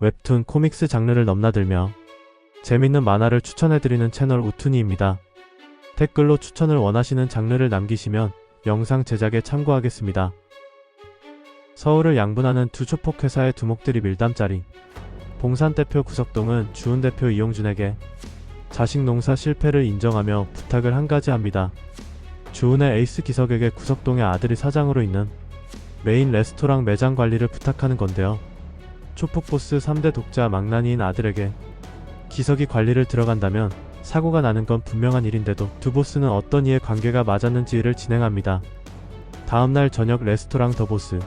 웹툰, 코믹스 장르를 넘나들며 재밌는 만화를 추천해드리는 채널 우툰이입니다. 댓글로 추천을 원하시는 장르를 남기시면 영상 제작에 참고하겠습니다. 서울을 양분하는 두 조폭 회사의 두목들이 밀담짜리. 봉산 대표 구석동은 주은 대표 이용준에게 자식 농사 실패를 인정하며 부탁을 한 가지 합니다. 주은의 에이스 기석에게 구석동의 아들이 사장으로 있는 메인 레스토랑 매장 관리를 부탁하는 건데요. 초폭 보스 3대 독자 망나니인 아들에게 기석이 관리를 들어간다면 사고가 나는 건 분명한 일인데도 두 보스는 어떤 이의 관계가 맞았는지를 진행합니다. 다음날 저녁 레스토랑 더 보스.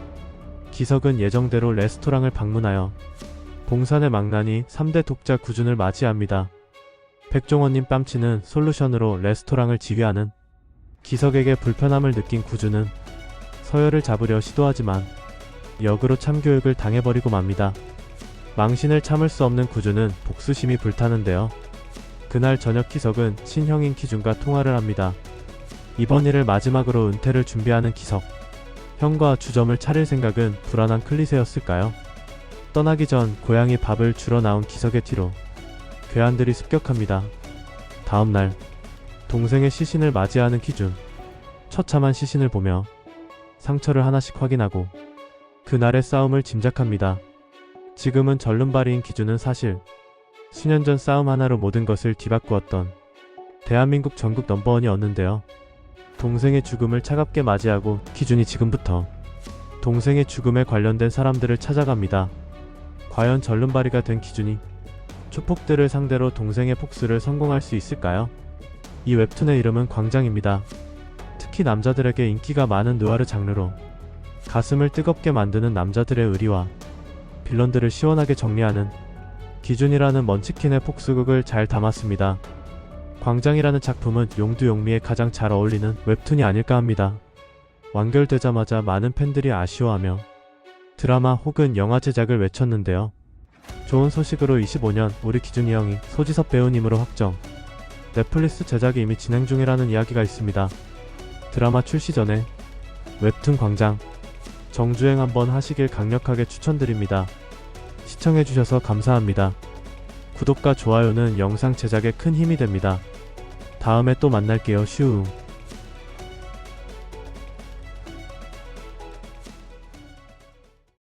기석은 예정대로 레스토랑을 방문하여 봉산의 망나니 3대 독자 구준을 맞이합니다. 백종원님 뺨치는 솔루션으로 레스토랑을 지휘하는 기석에게 불편함을 느낀 구준은 서열을 잡으려 시도하지만 역으로 참교육을 당해버리고 맙니다. 망신을 참을 수 없는 구준은 복수심이 불타는데요. 그날 저녁 기석은 친형인 기준과 통화를 합니다. 이번 일을 마지막으로 은퇴를 준비하는 기석. 형과 주점을 차릴 생각은 불안한 클리세였을까요? 떠나기 전 고양이 밥을 주러 나온 기석의 뒤로 괴한들이 습격합니다. 다음 날 동생의 시신을 맞이하는 기준. 처참한 시신을 보며 상처를 하나씩 확인하고 그날의 싸움을 짐작합니다. 지금은 절름발이인 기준은 사실 수년 전 싸움 하나로 모든 것을 뒤바꾸었던 대한민국 전국 넘버원이었는데요. 동생의 죽음을 차갑게 맞이하고 기준이 지금부터 동생의 죽음에 관련된 사람들을 찾아갑니다. 과연 절름발이가 된 기준이 초폭들을 상대로 동생의 폭수를 성공할 수 있을까요? 이 웹툰의 이름은 광장입니다. 특히 남자들에게 인기가 많은 느와르 장르로 가슴을 뜨겁게 만드는 남자들의 의리와 빌런들을 시원하게 정리하는 기준이라는 먼치킨의 폭수극을 잘 담았습니다. 광장이라는 작품은 용두용미에 가장 잘 어울리는 웹툰이 아닐까 합니다. 완결되자마자 많은 팬들이 아쉬워하며 드라마 혹은 영화 제작을 외쳤는데요. 좋은 소식으로 25년 우리 기준이 형이 소지섭 배우님으로 확정. 넷플릭스 제작이 이미 진행 중이라는 이야기가 있습니다. 드라마 출시 전에 웹툰 광장 정주행 한번 하시길 강력하게 추천드립니다. 시청해주셔서 감사합니다. 구독과 좋아요는 영상 제작에 큰 힘이 됩니다. 다음에 또 만날게요. 슈우.